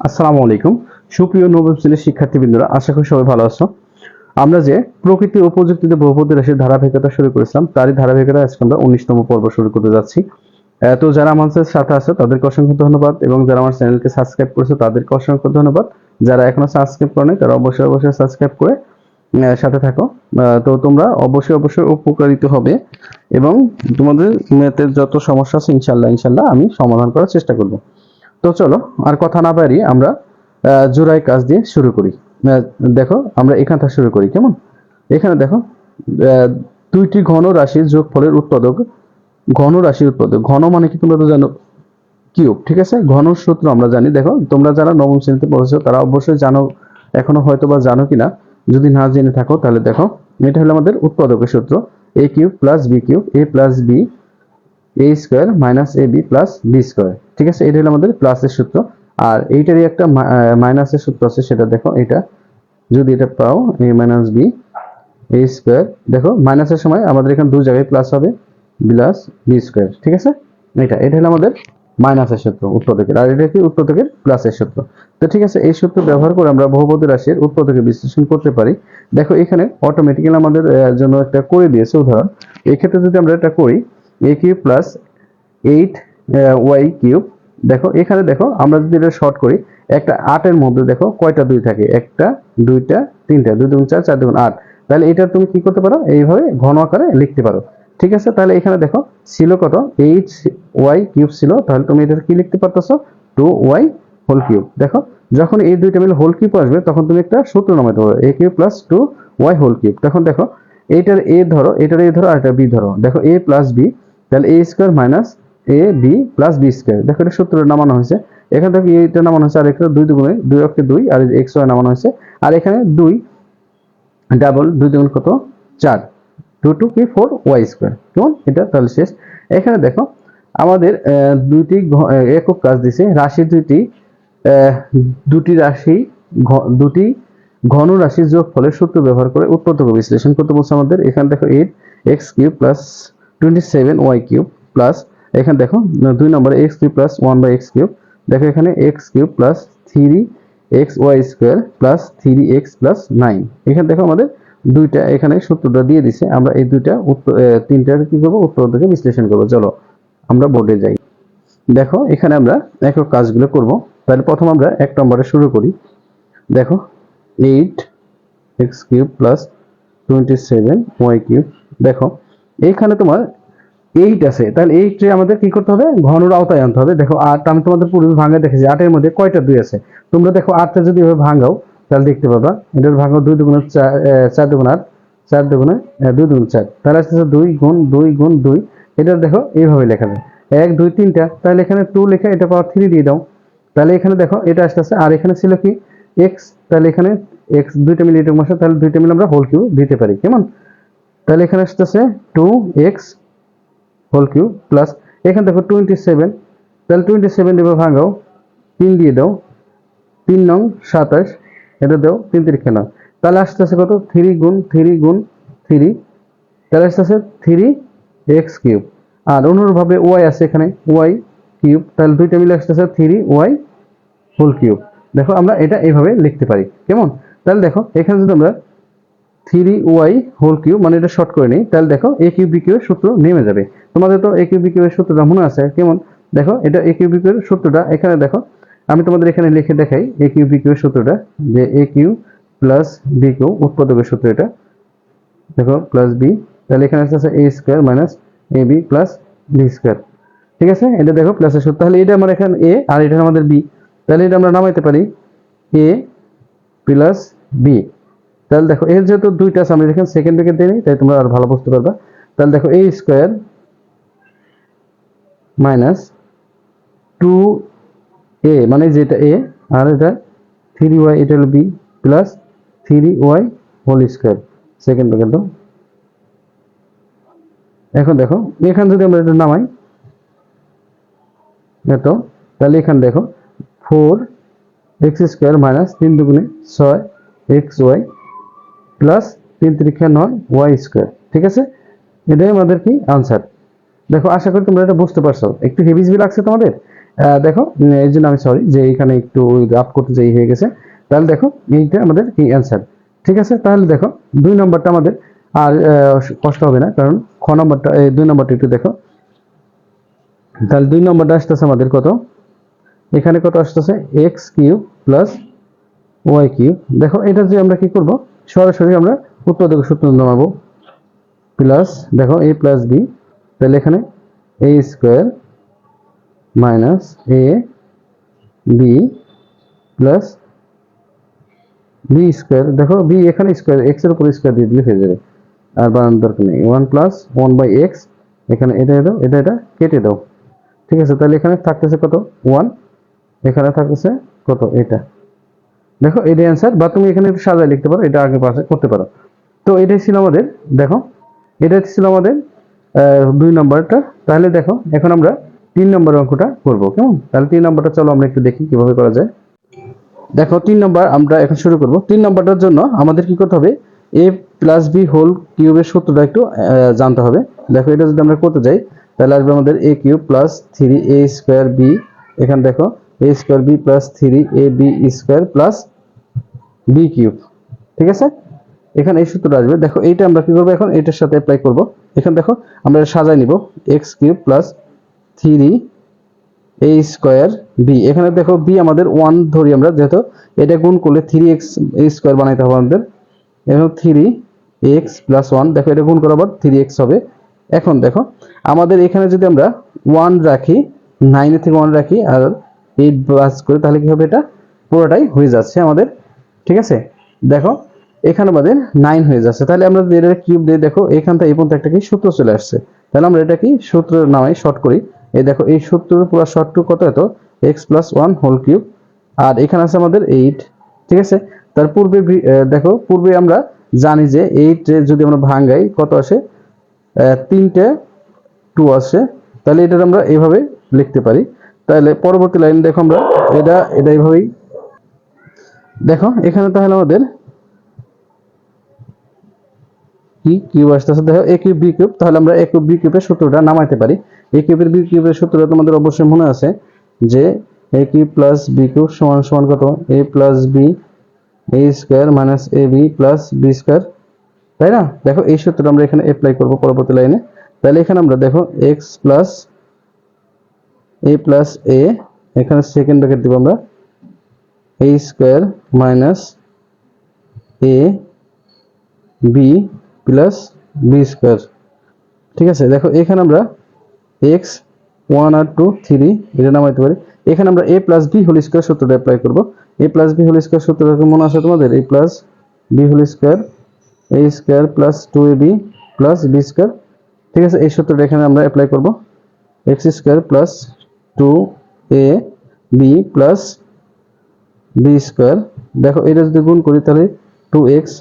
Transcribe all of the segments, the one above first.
আসসালামু আলাইকুম। সুপ্রিয় নবম শ্রেণির শিক্ষার্থীবৃন্দরা, আশা করি সবাই ভালো আছো। আমরা যে প্রকৃতি ও প্রযুক্তিতে বহুপতি রাশির ধারাবাহিকতা শুরু করেছিলাম, তারই ধারাবাহিকতা আজকে আমরা উনিশতম পর্ব শুরু করতে যাচ্ছি। তো যারা আমাদের সাথে আছে, তাদেরকে অসংখ্য ধন্যবাদ এবং যারা আমার চ্যানেলকে সাবস্ক্রাইব করেছে, তাদেরকে অসংখ্য ধন্যবাদ। যারা এখনও সাবস্ক্রাইব করেনি তারা অবশ্যই অবশ্যই সাবস্ক্রাইব করে সাথে থাকো। তো তোমরা অবশ্যই অবশ্যই উপকারিত হবে এবং তোমাদের ম্যাথের যত সমস্যা আছে ইনশাল্লাহ ইনশাল্লাহ আমি সমাধান করার চেষ্টা করব। তো চলো, আর কথা না বাড়িয়ে আমরা জোড়ায় কাজ দিয়ে শুরু করি। দেখো, আমরা এখান থেকে শুরু করি, কেমন? এখানে দেখো দুইটি ঘন রাশির যোগফলের উৎপাদক, ঘন রাশির উৎপাদক। ঘন মানে কি তোমরা তো জানো? কিউব, ঠিক আছে? ঘন সূত্র আমরা জানি। দেখো, তোমরা যারা নবম শ্রেণীতে পড়েছো, তারা অবশ্যই জানো, এখনও হয়তো বা জানো কিনা। যদি না জেনে থাকো, তাহলে দেখো, এটা হলো আমাদের উৎপাদকের সূত্র A cube plus B cube A plus B A square minus A B plus B square ঠিক আছে? এটা হলো আমাদের প্লাসের সূত্র। আর এইটারই একটা মাইনাসের সূত্র আছে, সেটা দেখো, এটা যদি এটা পাও A minus B A square দেখো মাইনাসের সময় আমাদের এখানে দু জায়গায় প্লাস হবে প্লাস বি স্কোয়ার ঠিক আছে? এটা এটা হলো আমাদের মাইনাসের সূত্র উৎপাদকের আর এটা কি উৎপাদকের প্লাসের সূত্র। তো ঠিক আছে, এই সূত্র ব্যবহার করে আমরা বহুপদী রাশির উৎপাদকের বিশ্লেষণ করতে পারি। দেখো, এখানে অটোমেটিক্যালি আমাদের জন্য একটা করে দিয়েছে, উদাহরণ। এই ক্ষেত্রে যদি আমরা এটা করি A cube plus eight Y cube দেখো, এখানে দেখো, আমরা যদি এটা শর্ট করি, একটা আটের মধ্যে দেখো, কয়টা দুই থাকে? একটা, দুইটা, তিনটা। দুই দুগুণ চার চার দুগুণ আট। তাহলে এটা তুমি কি করতে পারো? এইভাবে ঘন আকারে লিখতে পারো। ঠিক আছে? তাহলে এখানে দেখো, ছিল কত? এইট ওয়াই কিউব ছিল। তাহলে তুমি এটা কি লিখতে পারতেছো? টু ওয়াই হোল কিউব দেখো, যখন এই দুইটা মিলে হোল কিউব আসবে, তখন তুমি একটা সূত্র নামাতে পারো। A cube plus two Y whole cube তখন দেখো, এইটার এ ধরো এটার এ ধরো, আর এটা বি ধরো। দেখো এ প্লাস বি তাহলে A square minus A B plus B square দেখো এটা সূত্র নামানো হয়েছে। এখান থেকে এইটা নামানো হয়েছে আর এখানে দুই দুগুণে দুই অক্ষে দুই আর এক্স ওয়াই নামানো হয়েছে। আর এখানে দুই ডাবল দুই দুগুণ কত? চার। টু টু কি? ফোর ওয়াই স্কোয়ার কেমন? এটা তাহলে শেষ। এখানে দেখো আমাদের দুইটি একক কাজ দিছে। রাশি দুইটি দুটি রাশি দুটি ঘন রাশির যোগ ফলের সূত্র ব্যবহার করে উৎপাদক বিশ্লেষণ করতে বলছে আমাদের। এখানে দেখো eight x cube plus twenty seven y cube plus এখানে দেখো দুই নম্বরে x cube plus one by x cube দেখো এখানে x cube plus three x y square plus three x plus nine এখানে দেখো আমাদের দুইটা, এখানে সূত্রটা দিয়ে দিছে, আমরা এই দুইটা উত্তর তিনটার কি করব, উত্তর থেকে বিশ্লেষণ করব। চলো, আমরা বোর্ডে যাই। দেখো, এখানে আমরা একক কাজগুলো করব। তাহলে প্রথম আমরা এক নম্বরে শুরু করি। দেখো eight x cube plus twenty seven y cube দেখো এইখানে তোমার এইট আছে। তাহলে এইটে আমাদের কি করতে হবে? ঘনর আওতায় আনতে হবে। দেখো আট, আমি তোমাদের পূর্বে ভাঙা দেখেছি। আটের মধ্যে কয়টা দুই আছে? তোমরা দেখো আটটা যদি এভাবে ভাঙাও, তাহলে দেখতে পাবা, এটার ভাঙাও দুই দুগুণে চার দুগুণ আট, চার দুগুণে দুই দুগুণ চার। তাহলে আসতেছে দুই গুণ দুই গুণ দুই। এটা দেখো এইভাবে লেখা যায়। এক, দুই তিনটা তাহলে এখানে টু লেখা, এটা পাওয়ার থ্রি দিয়ে দাও। তাহলে এখানে দেখো, এটা আসতেছে। আর এখানে ছিল কি? এক্স তাহলে এখানে এক্স দুইটা মিলে এটা তাহলে দুইটা মিলে আমরা হোল কিউ দিতে পারি। কেমন? তাহলে এখানে আসতেছে two x whole cube plus এখানে দেখো টোয়েন্টি সেভেন তাহলে টোয়েন্টি সেভেন এবার ভাঙাও, তিন দিয়ে দাও, তিন নং সাতাশ, এটা দাও, তিন তিরিখে নাও। তাহলে আসতেছে কত? থ্রি গুণ থ্রি গুণ থ্রি তাহলে আসতেছে থ্রি এক্স কিউব আর অনুরূপভাবে ওয়াই আছে এখানে ওয়াই কিউব তাহলে দুইটা মিলে আসতেছে থ্রি ওয়াই হোল কিউব দেখো আমরা এটা এইভাবে লিখতে পারি, কেমন? তাহলে দেখো, এখানে যদি আমরা থ্রি ওয়াই হোল কিউব মানে এটা শর্ট করে নিই। তাহলে দেখো এ কিউব বি কিউবের সূত্র নেমে যাবে। তোমাদের তো এ কিউব বি কিউবের সূত্রটা মনে আছে? কেমন? দেখো, এটা এ কিউব বি কিউবের সূত্রটা, এখানে দেখো, আমি তোমাদের এখানে লিখে দেখাই এ কিউ বি কিউবের সূত্রটা, যে a cube plus b cube উৎপাদকের সূত্র এটা। দেখো প্লাস বি তাহলে এখানে আছে a square minus a b plus b square ঠিক আছে? এটা দেখো প্লাসের সূত্র। তাহলে এটা আমার এখানে এ আর এটা আমাদের বি তাহলে এটা আমরা নামাইতে পারি এ প্লাস বি তাহলে দেখো, এর যেহেতু দুইটা আছে আমরা এখানে সেকেন্ড ব্রেকেট দিই তাই তোমরা আর ভালো বুঝতে পারবা। তাহলে দেখো a square minus two a মানে যেটা এ আর এটা থ্রি ওয়াই এটা হলো b plus three y whole square second bracket দাও। এখন দেখো, এখানে যদি আমরা এটা নামাই এত তাহলে এখানে দেখো ফোর এক্স স্কোয়ার মাইনাস তিন দুগুণে ছয় এক্স ওয়াই প্লাস তিন তিরিক্ষা নয় ওয়াই স্কোয়ার ঠিক আছে? এটাই আমাদের কি আনসার দেখো, আশা করি তোমরা এটা বুঝতে পারছ। একটু হেভি হেভি লাগছে তোমাদের? দেখো এই জন্য আমি সরি যে এখানে একটু আপ করতে যাই হয়ে গেছে। তাহলে দেখো, এইটা আমাদের কি অ্যান্সার ঠিক আছে? তাহলে দেখো, দুই নম্বরটা আমাদের আর কষ্ট হবে না, কারণ খ নম্বরটা দুই নম্বরটা একটু দেখো। তাহলে দুই নম্বরটা আসতেছে আমাদের কত? এখানে কত আসতেছে? X cube plus y cube দেখো, এটা যে আমরা কি করব? সরাসরি আমরা উৎপাদক সূত্র নামাবো। প্লাস, দেখো এ প্লাস বি তাহলে এখানে a square minus a b plus b square. দেখো বি এখানে স্কোয়ার এক্সের উপর স্কোয়ার দিয়ে দিলে হয়ে যাবে। আর বানানোর দরকার নেই। One plus one by x এখানে এটা দাও, এটা এটা কেটে দাও। ঠিক আছে, তাহলে এখানে থাকতেছে কত? ওয়ান। এখানে থাকতেছে কত? এটা। দেখো এটা অ্যান্সার বা তুমি এখানে একটু সাজায় লিখতে পারো, এটা আগে পাশে করতে পারো। তো এটাই ছিল আমাদের, দেখো এটা ছিল আমাদের দুই নম্বরটা। তাহলে দেখো, এখন আমরা তিন নম্বর অঙ্কটা করব, কেমন? তাহলে তিন নম্বরটা চলো আমরা একটু দেখি কীভাবে করা যায়। দেখো, তিন নম্বর আমরা এখন শুরু করব। তিন নম্বরটার জন্য আমাদের কি করতে হবে? এ প্লাস বি হোল কিউবের সূত্রটা একটু জানতে হবে। দেখো, এটা যদি আমরা করতে যাই, তাহলে আসবে আমাদের a cube plus three a square b এখানে দেখো a square b plus three a b square plus b cube ঠিক আছে? এখানে এই সূত্রটা আসবে। দেখো, এইটা আমরা কি করব এখন? এটার সাথে অ্যাপ্লাই করব। এখানে দেখো, আমরা সাজাই নিব। X cube plus three a square b এখানে দেখো বি আমাদের ওয়ান ধরি আমরা, যেহেতু এটা গুণ করলে থ্রি এক্স স্কোয়ার বানাইতে হবে আমাদের। এবং থ্রি এক্স প্লাস ওয়ান দেখো, এটা গুণ করার আবার থ্রি এক্স হবে। এখন দেখো, আমাদের এখানে যদি আমরা ওয়ান রাখি নাইনের থেকে ওয়ান রাখি, আর এইট বাস করে, তাহলে কি হবে এটা? পুরোটাই হয়ে যাচ্ছে আমাদের, ঠিক আছে? দেখো, এখানে আমাদের নাইন হয়ে যাচ্ছে। তাহলে আমরা এটা কিউব দিয়ে দেখো এখান থেকে এই পর্যন্ত একটা কি সূত্র চলে আসছে। তাহলে আমরা এটা কি সূত্র নামে শর্ট করি। এই দেখো, এই সূত্রের পুরো শর্ট টু কত এত? X plus one whole cube আর এখানে আছে আমাদের এইট ঠিক আছে? তার পূর্বে দেখো, পূর্বে আমরা জানি যে এইট যদি আমরা ভাঙ্গাই কত আসে? তিনটে টু আসে। তাহলে এটা আমরা এইভাবে লিখতে পারি। তাহলে পরবর্তী লাইন দেখো আমরা। এটা এটা এইভাবেই। দেখো, এখানে তাহলে আমাদের কি কিউব আসতেছে? দেখো এ কিউব বি কিউব। তাহলে আমরা এ কিউব বি কিউবের সূত্রটা নামাইতে পারি। এ কিউবের বি কিউবের সূত্রটা তোমাদের অবশ্যই মনে আছে যে a cube plus b cube সমান সমান কত? A plus b a square minus a b plus b square তাই না? দেখো, এই সূত্রটা আমরা এখানে অ্যাপ্লাই করব পরবর্তী লাইনে। তাহলে এখানে আমরা দেখো x plus a plus a এখানে সেকেন্ড ব্র্যাকেট দিব আমরা। A square minus a b plus b square ঠিক আছে, দেখো এখানে আমরা এক্স ওয়ান আর টু থ্রি এটা নামাইতে পারি। এখানে আমরা a plus b whole square সূত্রটা অ্যাপ্লাই করব। A plus b whole square সূত্রটা মনে আছে তোমাদের? A plus b whole square a square plus two a b plus b square ঠিক আছে, এই সূত্রটা এখানে আমরা অ্যাপ্লাই করব। X square plus two a b plus b square দেখো, এটা যদি গুণ করি তাহলে two x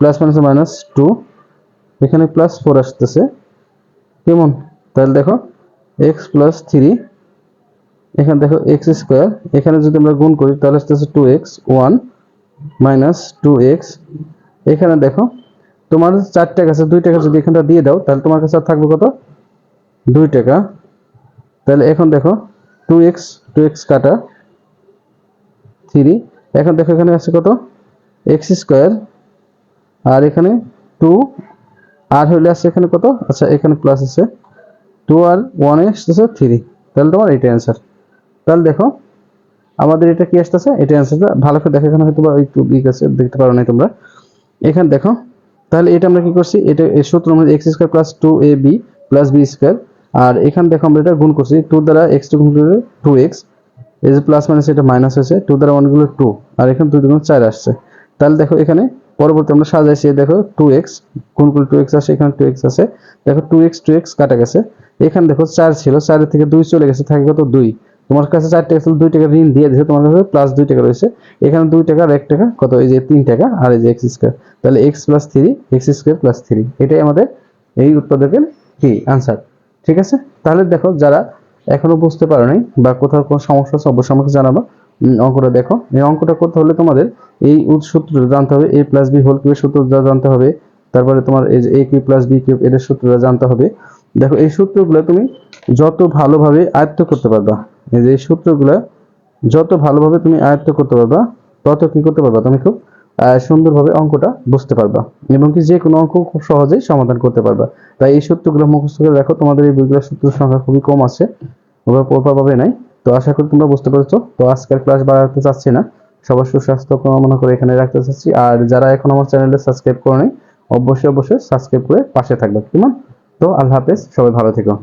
plus minus minus two এখানে প্লাস ফোর আসতেছে। কেমন? তাহলে দেখো এক্স প্লাস থ্রি এখানে দেখো এক্স স্কোয়ার এখানে যদি আমরা গুণ করি, তাহলে আসতেছে two x one minus two x এখানে দেখো, তোমার চার টাকা আছে, দুই টাকা যদি এখানটা দিয়ে দাও, তাহলে তোমার কাছে থাকবে কত? দুই টাকা। তাহলে এখন দেখো টু এক্স টু এক্স কাটা থ্রি এখন দেখো এখানে আছে কত? এক্স স্কোয়ার আর এখানে টু আর হইলে আছে এখানে কত? আচ্ছা এখানে প্লাস আছে। টু আর ওয়ানে আসতেছে থ্রি তাহলে তোমার এটা অ্যান্সার তাহলে দেখো, আমাদের এটা কি আসতেছে? এটা অ্যান্সারটা ভালো করে দেখো এখানে হয়তো বা একটু উইক আছে, দেখতে পারো না তোমরা। এখানে দেখো, তাহলে এটা আমরা কি করছি? এটা সূত্র আমাদের x square plus two a b plus b square আর এখান দেখো আমরা এটা গুণ করছি টু দ্বারা এক্স টু গুণ করলে টু এক্স এই যে প্লাস মাইনাস এটা মাইনাস হয়েছে টু দ্বারা ওয়ানগুলো টু আর এখানে দুই দুগুণ চার আসছে। তাহলে দেখো এখানে পরবর্তী আমরা সাজাইছি দেখো টু এক্স কোন কোন টু এক্স আসে, এখানে টু এক্স আছে দেখো টু এক্স টু এক্স কাটা গেছে। এখানে দেখো চার ছিল চারের থেকে দুই চলে গেছে, থাকে কত দুই। তোমার কাছে চার টাকা ছিল দুই টাকা ঋণ দিয়ে দিয়েছে, তোমার কাছে প্লাস দুই টাকা রয়েছে। এখানে দুই টাকা আর এক টাকা, কত? এই যে তিন টাকা আর এই যে এক্স স্কোয়ার তাহলে x plus three x square plus three এটাই আমাদের এই উৎপাদকের কি? আনসার ঠিক আছে? তাহলে দেখো যারা এখনও বুঝতে পারো নাই বা কোথাও কোনো সমস্যা আছে, অবশ্যই আমাকে জানাব। অঙ্কটা দেখো। এই অঙ্কটা করতে হলে তোমাদের এই সূত্রটা জানতে হবে এ প্লাস বি হোল কিউবের সূত্রটা জানতে হবে, তারপরে তোমার এই যে a cube plus b cube এর সূত্রটা জানতে হবে। দেখো, এই সূত্রগুলো তুমি যত ভালোভাবে আয়ত্ত করতে পারবা, এই যে এই সূত্রগুলো যত ভালোভাবে তুমি আয়ত্ত করতে পারবা, তত কি করতে পারবা তুমি খুব সুন্দরভাবে অঙ্কটা বুঝতে পারবা এবং কি যে কোনো অঙ্ক খুব সহজেই সমাধান করতে পারবা। তাই এই সূত্রগুলো মুখস্থ করে রাখো তোমাদের এই বইগুলোর সূত্রের সংখ্যা খুবই কম আছে প্রপারভাবে নাই। তো আশা করি তোমরা বুঝতে পেরেছ। তো আজকের ক্লাস বাড়াতে চাচ্ছি না, সবার সুস্বাস্থ্য কামনা করে এখানে রাখতে চাচ্ছি। আর যারা এখন আমার চ্যানেলটা সাবস্ক্রাইব করে নাই, অবশ্যই অবশ্যই সাবস্ক্রাইব করে পাশে থাকবে। কেমন তো আল্লাহ হাফেজ, সবাই ভালো থেকো।